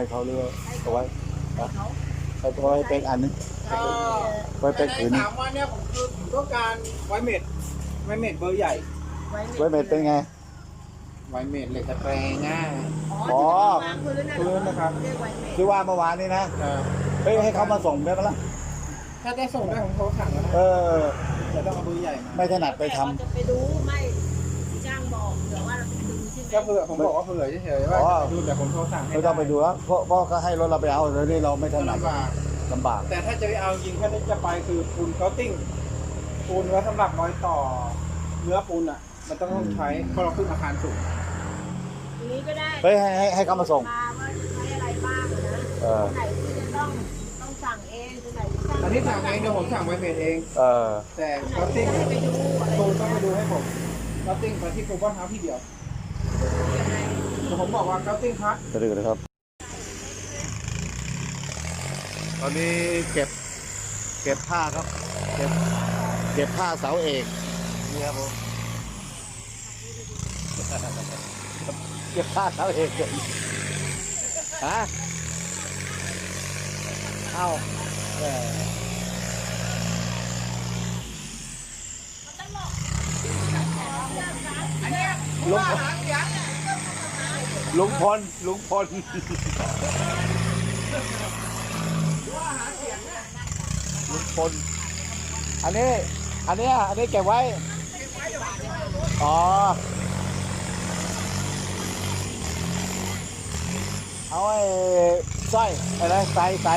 ให้เขาหรือว่าเอาไว้ฮะไปเป็นอันนึงไปเป็นผืนนนึ่งามว่าเนี่ยผมคือผมต้องการไวเมดไวเมดเบอร์ใหญ่ไวเม็ดเป็นไง ไวเมดเหล็กแกรงง่ะอ๋อพื้นนะครับคือว่าเมื่อวานนี้นะเออให้เขามาส่งได้ปะล่ะถ้าได้ส่งได้ของเขาสั่งแล้วนเออ แต่ต้องเอาเบอร์ใหญ่ไม่ถนัดไปทำจะไปดูไม่ ก็เผื่อผมบอกว่าเผื่อเฉยๆว่าอ๋อจะไปดูแต่ผมโทรสั่งให้ไม่ต้องไปดูแล้วเพราะเพราะก็ให้รถเราไปเอาแล้วนี่เราไม่ถนัดลำบากลำบาก แต่ถ้าจะไปเอาจริงแค่นี้จะไปคือปูนเคาติ้งปูนไว้สำหรับร้อยต่อ เนื้อปูนอะ มันต้องใช้เพราะเราขึ้นอาคารสูงทีนี้ก็ได้เฮ้ยให้ให้ให้เขามาส่งมาว่าใช้อะไรบ้างอะนะเออ ตรงไหนที่จะต้องต้องสั่งเองตรงไหนที่สั่งอันนี้สั่งเองเดี๋ยวผมสั่งไว้เพจเอง เออ แต่ตรงไหนเคาติ้งที่ให้ไปดูอะไรปูนต้องไปดูให้ผมเคาติ้งไปที่ปูนบ้านเท้าที่เดียวยังไงแต่ ผมบอกว่าเคาติ้งพัดจะดูนะครับ ตอนนี้เก็บ เก็บผ้าครับ เก็บ เก็บผ้าเสาเอกนี่ครับผมเก็บผ้าเสาเอกฮะเอ้าแหม่ลุง ลุงพลลุงพลลุงพลอันนี้ อันเนี้ยอันนี้เก็บไว้ อ๋อ เอาไอ้สร้อยอะไรใส่ใส่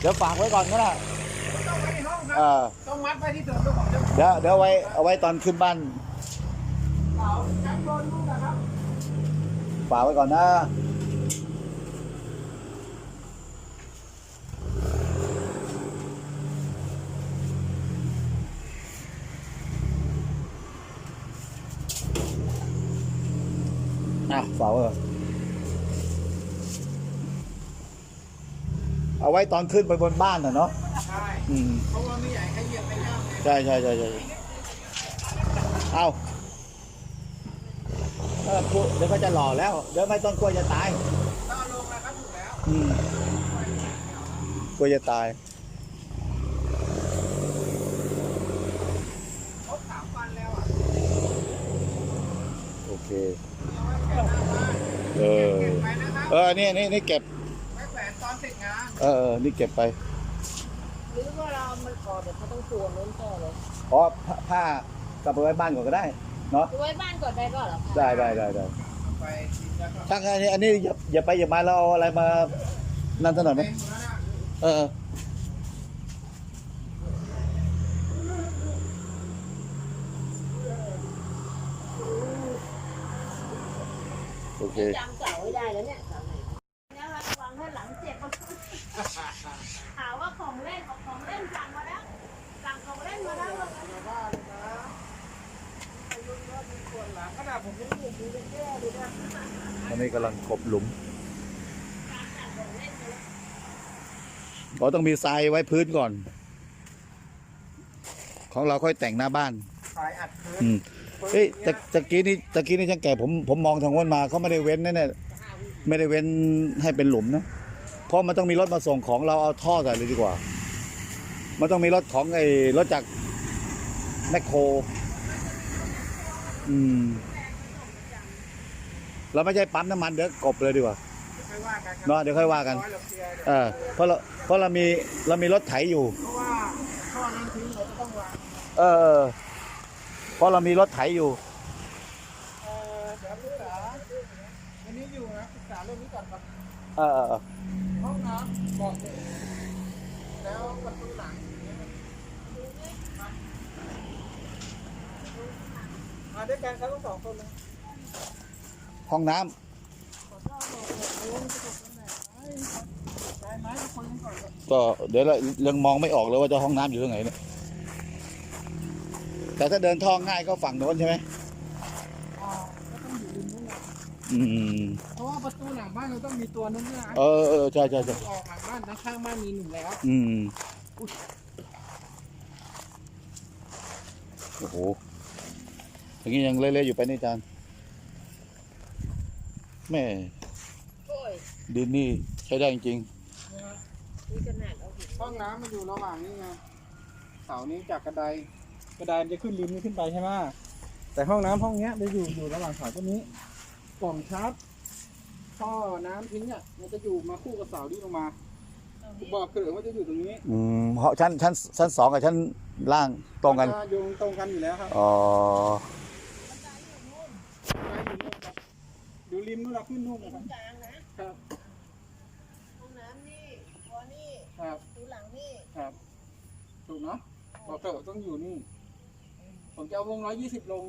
เดี๋ยวฝากไว้ก่อนก็ได้ต้องไว้ในห้องครัเอบอต้องมัดไว้ที่เดิมเจ้าของเจ้าของเดี๋ยวเดี๋ยวไว้เอาไว้ตอนขึ้นบ้าน เสาชั้นบนนู่นนะครับ ฝากไว้ก่อนนะอะฝากไว้ก่อนเอาไว้ตอนขึ้นไปบนบ้านน่ะเนาะใช่อืมเพราะว่าไม่ใหญ่ให้เหยียบไปย่ำไงใช่ใช่ใช่ใช่เอาเออพูดเดี๋ยวเขาจะหล่อแล้ว เดี๋ยวไม่ต้นกล้วยจะตายต้องเอาลงนะครับถูกแล้วอืมกลัวจะตายเขาสามวันแล้วอะโอเค เอาไว้แขวนหน้าบ้านเออเก็บไว้นะครับเออ นี่นี่นี่เก็บไว้แขวนตอนเสร็จงานเออเออ นี่เก็บไปหรือว่าเราเอามันก่อนเดี๋ยวเขาต้องตวงนู้นต่อเลยอ๋อผ้าผ้ากลับไปไว้บ้านก่อนก็ได้ เนาะดูไว้บ้านก่อนได้ก็เหรอคะได้ได้ได้ได้เอาไปทิ้งแล้วก็ช่างอันนี้อันนี้อย่าอย่าไปอย่ามาเราเอาอะไรมานั่นถนนไหมเต็มหมดแล้วนะเออเออ โอเค จำเสาไม่ได้แล้วเนี่ยเสา ตอนนี้กำลังกบหลุมเราต้องมีทรายไว้พื้นก่อน ของเราค่อยแต่งหน้าบ้านสายอัดพื้นอืมเฮ้ยตะตะกี้นี่ตะกี้นี่ช่างแก่ผมผมมองทางโน้นมาเขาไม่ได้เว้นแน่ๆไม่ได้เว้นให้เป็นหลุมนะเพราะมันต้องมีรถมาส่งของเราเอาท่อใส่เลยดีกว่า มันต้องมีรถของไอ้รถจากแมคโคร อืมเราไม่ใช่ปั๊มน้ำมันเดี๋ยวกบเลยดีกว่าค่อยว่ากันครับเนาะเดี๋ยวค่อยว่ากัน ร้อยเราเคลียร์เออเพราะเราเพราะเรามีเรามีรถไถอยู่ เพราะว่าท่อนั้นทิ้งเราจะต้องวางเออเออ เพราะเรามีรถไถอยู่ เอ่อเดี๋ยวปรึกษาวันนี้อยู่นะปรึกษาเรื่องนี้ก่อนครับเออเออเออห้องน้ำบอกเลยแล้วประตูหลัง มาด้วยกันครับทั้งสองคนเลยห้องน้ำได้ไหมคนกันก่อนเลยก็เดี๋ยวเรายังมองไม่ออกเลยว่าจะห้องน้ำอยู่ตรงไหนเนี่ยแต่ถ้าเดินท่อง่ายก็ฝั่งโน้นใช่ไหมอ่าก็ต้องอยู่ริมนู้นแหละอืม เพราะว่าประตูหลังบ้านเราต้องมีตัวนึงด้วยนะเออเออใช่ใช่ใช่ออกหลังบ้านทั้งข้างบ้านมีหนึ่งแล้ว อืมโอ้โห อย่างนี้ยังเละๆอยู่ไปนี่จานแม่โอ้ยดินนี่ใช้ได้จริงนี่ขนาดเอาหินห้องน้ำมันอยู่ระหว่างนี้ไงเสานี้จากกระไดกระไดมันจะขึ้นริมนี้ขึ้นไปใช่ไหมแต่ห้องน้ำห้องเนี้ยมันอยู่อยู่ระหว่างเสาต้นนี้กล่องชาร์จท่อน้ำทิ้งอะมันจะอยู่มาคู่กับเสาที่ลงมาเอบ่อเกลือว่าจะอยู่ตรงนี้อืมเพราะชั้นชั้นชั้นสองกับชั้นล่างตรงกันจะโยงตรงกันอยู่แล้วครับ อ๋อ อยู่ ริมนู่นเราขึ้นนู่นนะครับกลางนะครับ ห้องน้ำนี่ครัวนี่ครับดูหลังนี่ครับ ถูกเนาะบ่อเกลือต้องอยู่นี่ ผมจะเอาวงร้อยยี่สิบลง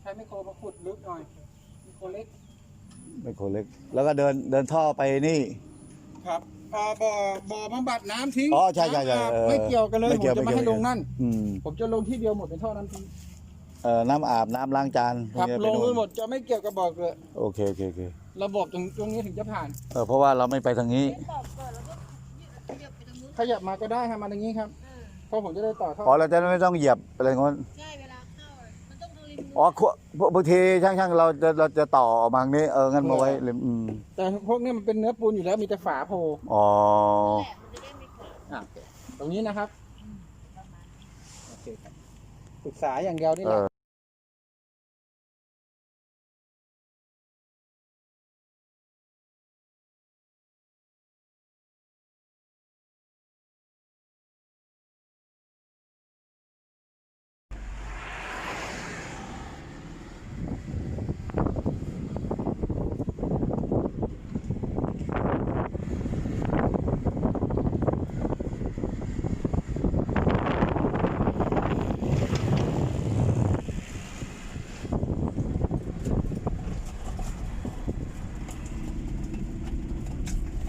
ใช้ไมโครมาขุดลึกหน่อยไมโครเล็ก ไม่โคเล็ก แล้วก็เดินเดินท่อไปนี่ ครับอ่าบ่อบ่อบำบัดน้ำทิ้งอ๋อใช่ใช่ใช่น้ำอาบเออไม่เกี่ยวกันเลย ไม่ผมเกี่ยวจะไม่ไม่เกี่ยว ให้ลงนั่น อืม ผมจะลงที่เดียวหมดเป็นท่อน้ำทิ้ง เอ่อน้ำอาบน้ำล้างจานครับพวกลนี้งไปไปนู่นหมดจะไม่เกี่ยวกับบ่อเกลือโอเคโอเคโอเคระบบตรงตรงนี้ถึงจะผ่าน เออเพราะว่าเราไม่ไปทางนี้เล่นบอกก่อนแล้วก็ขยับไปตรงนู้นขยับมาก็ได้ครับมาตรงนี้ครับเออเพราะผมจะได้ต่อท่ออ๋อเราจะไม่ต้องเหยียบอะไรงั้นใช่เวลาเข้าอะมันต้องดูริมนู้นอ๋อขั้วบางทีช่างๆเราจะเราจะต่อออกมาทางนี้เอองั้นมาไว้ริมอืมแต่พวกนี้มันเป็นเนื้อปูนอยู่แล้วมีแต่ฝาโผล่อ๋อแหละมันจะได้ไม่เกิดอะตรงนี้นะครับประมาณโอเคครับศึกษาอย่างเดียวนี่เอแหละอ